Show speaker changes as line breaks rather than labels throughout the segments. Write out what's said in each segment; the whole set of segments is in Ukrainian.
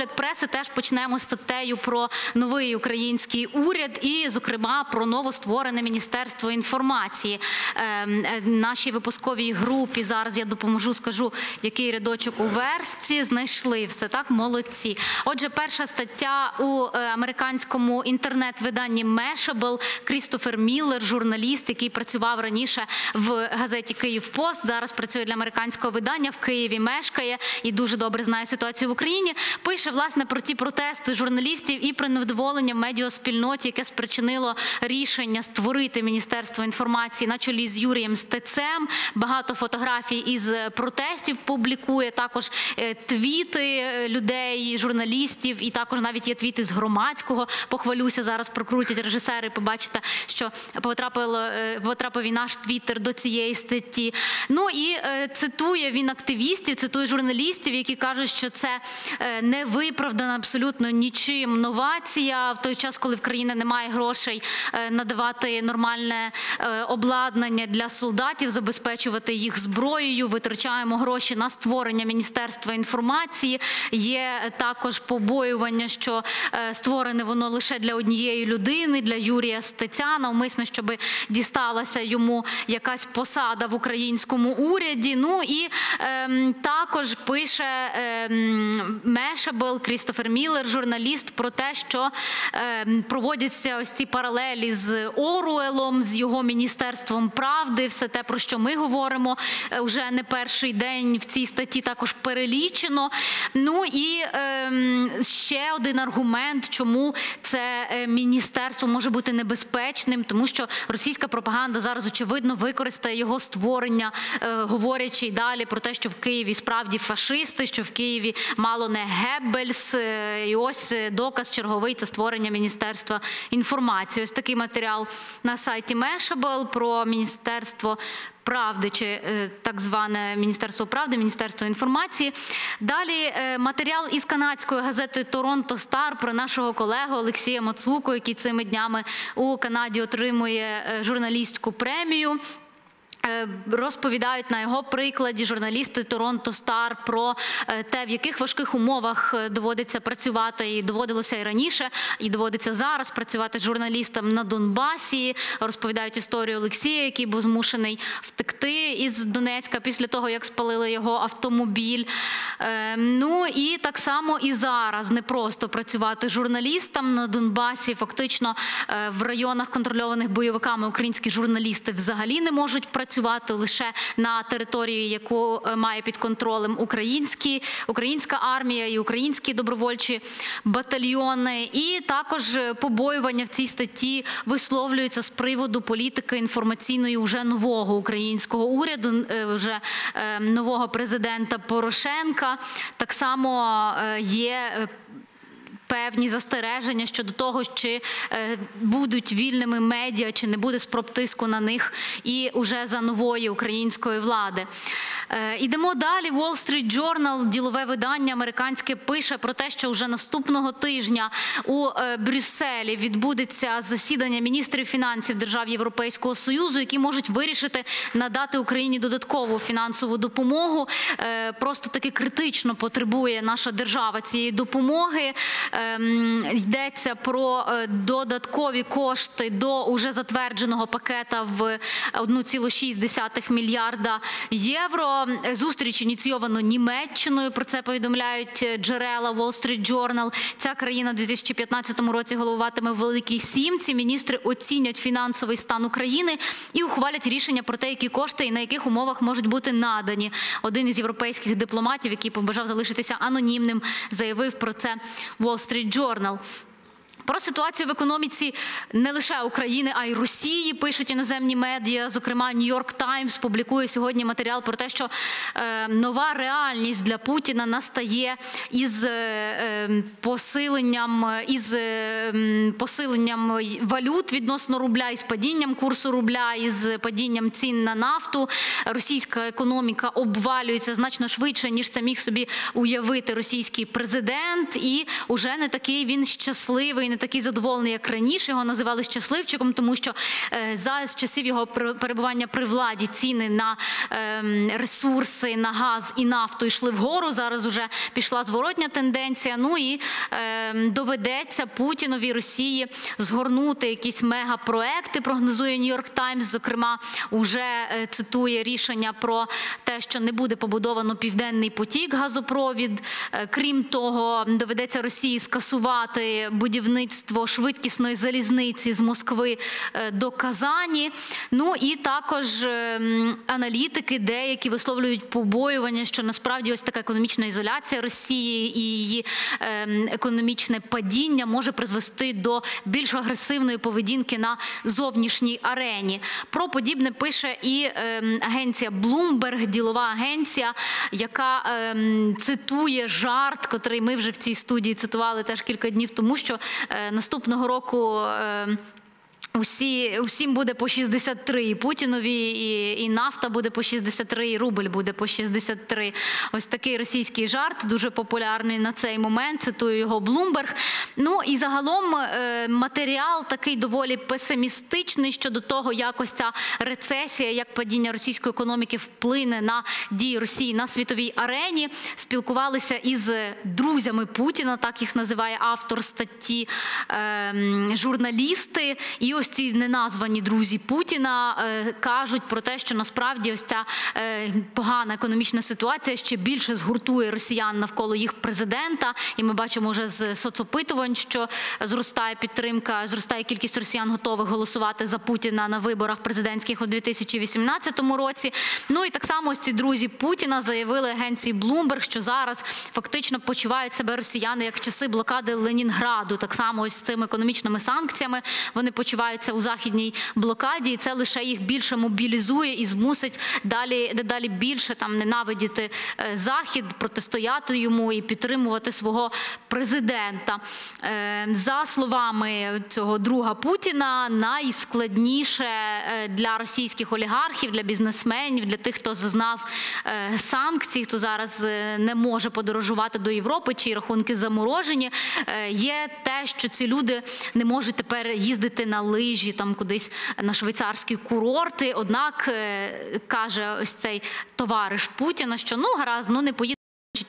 погляд преси теж почнемо статтею про новий український уряд і, зокрема, про новостворене міністерство інформації. Ем, е, Нашій випусковій групі зараз я допоможу, скажу, який рядочок у верстці знайшли все так. Молодці. Отже, перша стаття у е, американському інтернет-виданні Mashable Крістофер Міллер, журналіст, який працював раніше в газеті Київ Пост. Зараз працює для американського видання в Києві. Мешкає і дуже добре знає ситуацію в Україні. Пише власне про ті протести журналістів і про невдоволення в медіаспільноті, яке спричинило рішення створити міністерство інформації на чолі з Юрієм Стецем. Багато фотографій із протестів публікує. Також е, твіти е, людей, журналістів, і також навіть є твіти з громадського. Похвалюся зараз. Прокрутять режисери. Побачите, що потрапило е, потрапив і наш твіттер до цієї статті. Ну і цитує він активістів, цитує журналістів, які кажуть, що це не виправдана абсолютно нічим новація в той час, коли в країні немає грошей е, надавати нормальне е, обладнання для солдатів, забезпечувати їх зброєю. Витрачаємо гроші на створення міністерства інформації. Є також побоювання, що е, створене воно лише для однієї людини, для Юрія Стеця, навмисно, щоб дісталася йому якась посада в українському уряді. Ну і ем, також пише ем, Мешабел Крістофер Міллер, журналіст, про те, що ем, проводяться ось ці паралелі з Оруелом, з його міністерством правди, все те, про що ми говоримо е, вже не перший день в цій статті також перелічено. Ну і ем, ще один аргумент, чому це е, міністерство може бути небезпечним, тому що російська пропаганда зараз очевидно використає його створення, е, говорячи й далі про те, що в Києві справді фашисти, що в Києві мало не Геббельс. Е, І ось е, доказ черговий це створення міністерства інформації. Ось такий матеріал на сайті Mashable про міністерство. Правди чи е, так зване Міністерство правди, Міністерство інформації. Далі матеріал із канадської газети Торонто Стар про нашого колегу Олексія Мацуку, який цими днями у Канаді отримує журналістську премію. Е, Розповідають на його прикладі журналісти Торонто Стар про е, те, в яких важких умовах е, доводиться працювати, і доводилося і раніше, і доводиться зараз працювати журналістам на Донбасі. Розповідають історію Олексія, який був змушений втекти із Донецька після того, як спалили його автомобіль. Е, Ну і так само і зараз не просто працювати журналістам на Донбасі. Фактично е, в районах контрольованих бойовиками українські журналісти взагалі не можуть працювати лише на території, яку е, має під контролем українські, українська армія і українські добровольчі батальйони. І також е, побоювання в цій статті висловлюються з приводу політики інформаційної уже нового українського уряду, вже е, нового президента Порошенка. Так само е, є. Певні застереження щодо того, чи е, будуть вільними медіа, чи не буде спроб тиску на них і уже за нової української влади. Е, ідемо далі. Wall Street Journal, ділове видання американське, пише про те, що вже наступного тижня у е, Брюсселі відбудеться засідання міністрів фінансів держав Європейського союзу, які можуть вирішити надати Україні додаткову фінансову допомогу. Просто таки критично потребує наша держава цієї допомоги. Ем, Йдеться про е, додаткові кошти до уже затвердженого пакета в 1,6 мільярда євро. Зустріч ініційовано Німеччиною. Про це повідомляють е, джерела Wall Street Journal. Ця країна в 2015 році головуватиме в Великій Сімці. Міністри оцінять фінансовий стан України і ухвалять рішення про те, які кошти і на яких умовах можуть бути надані. Один із європейських дипломатів, який побажав залишитися анонімним, заявив про це Wall Street Street Journal. Про ситуацію в економіці не лише України, а й Росії пишуть іноземні медіа. Зокрема, Нью-Йорк Таймс публікує сьогодні матеріал про те, що е, нова реальність для Путіна настає із е, е, посиленням із е, посиленням валют відносно рубля, із падінням курсу рубля, із падінням цін на нафту. Російська економіка обвалюється значно швидше, ніж це міг собі уявити російський президент, і уже не такий він щасливий не такий задоволений, як раніше. Його називали щасливчиком, тому що е, за часів його пер- перебування при владі ціни на ем, ресурси, на газ і нафту йшли вгору. Зараз уже пішла зворотня тенденція. Ну і ем, доведеться Путінові Росії згорнути якісь мегапроекти. Прогнозує Нью-Йорк Таймс. Зокрема, уже е, цитує рішення про те, що не буде побудовано південний потік, газопровід. Е, Крім того, доведеться Росії скасувати будівництво швидкісної залізниці з Москви е, до Казані. Ну і також е, аналітики деякі висловлюють побоювання, що насправді ось така економічна ізоляція Росії і її е, економічне падіння може призвести до більш агресивної поведінки на зовнішній арені. Про подібне пише і е, агенція Bloomberg, ділова агенція, яка цитує жарт, котрий ми вже в цій студії цитували теж кілька днів тому, що наступного року. Усі, усім буде по 63, і Путінові, і, і нафта буде по 63, і рубль буде по 63. Ось такий російський жарт, дуже популярний на цей момент. Цитую його Блумберг. Ну і загалом е, матеріал такий доволі песимістичний щодо того, як ось ця рецесія, як падіння російської економіки вплине на дії Росії на світовій арені. Спілкувалися із друзями Путіна, так їх називає автор статті, е, журналісти. І ось ці неназвані друзі Путіна е, кажуть про те, що насправді ось ця е, погана економічна ситуація ще більше згуртує росіян навколо їх президента. І ми бачимо вже з соцопитувань, що зростає підтримка, зростає кількість росіян готових голосувати за Путіна на виборах президентських у 2018 році. Ну і так само ось ці друзі Путіна заявили агенції Bloomberg, що зараз фактично почувають себе росіяни як в часи блокади Ленінграду. Так само ось з цими економічними санкціями вони почуваються у західній блокаді, і це лише їх більше мобілізує і змусить далі дедалі більше там ненавидіти е, захід, протистояти йому і підтримувати свого президента. Е, За словами цього друга Путіна, найскладніше е, для російських олігархів, для бізнесменів, для тих, хто зазнав санкцій, хто зараз не може подорожувати до Європи, чиї рахунки заморожені, є те, що ці люди не можуть тепер їздити на лижі там кудись на швейцарські курорти. Однак е, каже ось цей товариш Путіна, що ну гаразд, ну не поїде.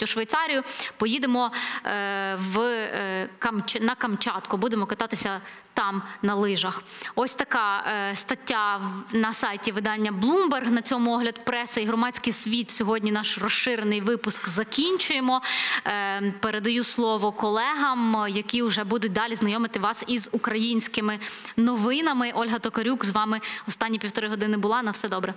У Швейцарію поїдемо е, в е, на Камчатку, будемо кататися там на лижах. Ось така е, стаття на сайті видання Bloomberg. На цьому огляд преси і громадський світ. Сьогодні наш розширений випуск закінчуємо. Передаю слово колегам, які вже будуть далі знайомити вас із українськими новинами. Ольга Токарюк з вами останні півтори години була. На все добре.